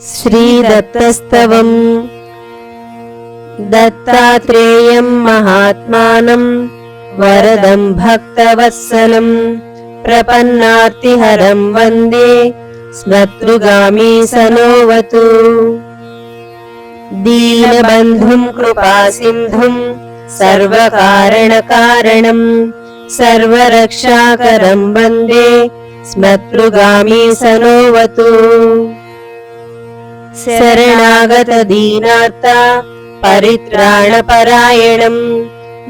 श्रीदत्तस्तवम्। दत्तात्रेयम् महात्मानम् वरदम् भक्तवत्सलम्। प्रपन्नार्तिहरम् वन्दे स्मतृगामी सनोवतु। दीनबन्धुम् कृपासिन्धुम् सर्वकारणकारणम् सर्वरक्षाकरम् वन्दे स्मतृगामी सनोवतु शरणागतदीनार्ता परित्राणपरायणम्।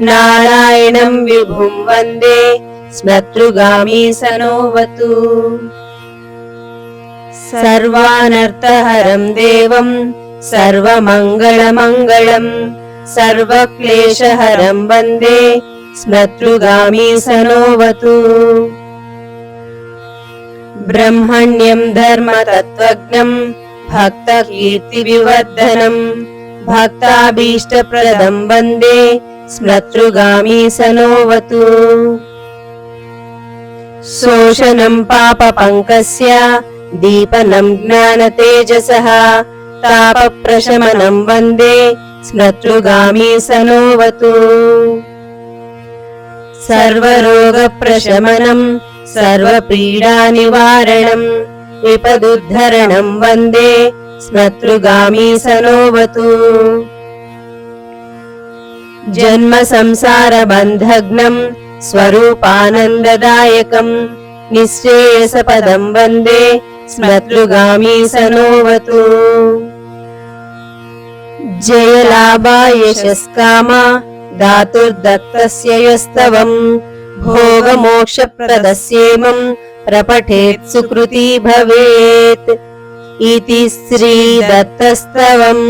नारायणम् विभुम् वन्दे स्मतृगामी सनोवतु सर्वानर्थहरम् देवम् सर्वमङ्गलमङ्गलम्। सर्वक्लेशहरम् वन्दे स्मतृगामी सनोवतु ब्रह्मण्यम् धर्मतत्त्वज्ञम् भक्तकीर्तिविवर्धनम्। भक्ताभीष्टप्रदम् वन्दे। स्मतृगामी सनोवतु। शोषणम् पापपङ्कस्य दीपनम् ज्ञानतेजसः। तापप्रशमनम् वन्दे। स्मतृगामी सनोवतु। सर्वरोगप्रशमनम् सर्वपीडानिवारणम् विपदुद्धरणम् वन्दे स्मतृगामी सनोवतु जन्म संसारबन्धग्नम् स्वरूपानन्ददायकम् निःश्रेयसपदम् वन्दे स्मतृगामी सनोवतु जयलाभा यशस्कामा धातुर्दत्तस्य यस्तवम् भोगमोक्षप्रदस्येमम् प्रपठेत् सुकृती भवेत् इति श्रीदत्तस्तवम्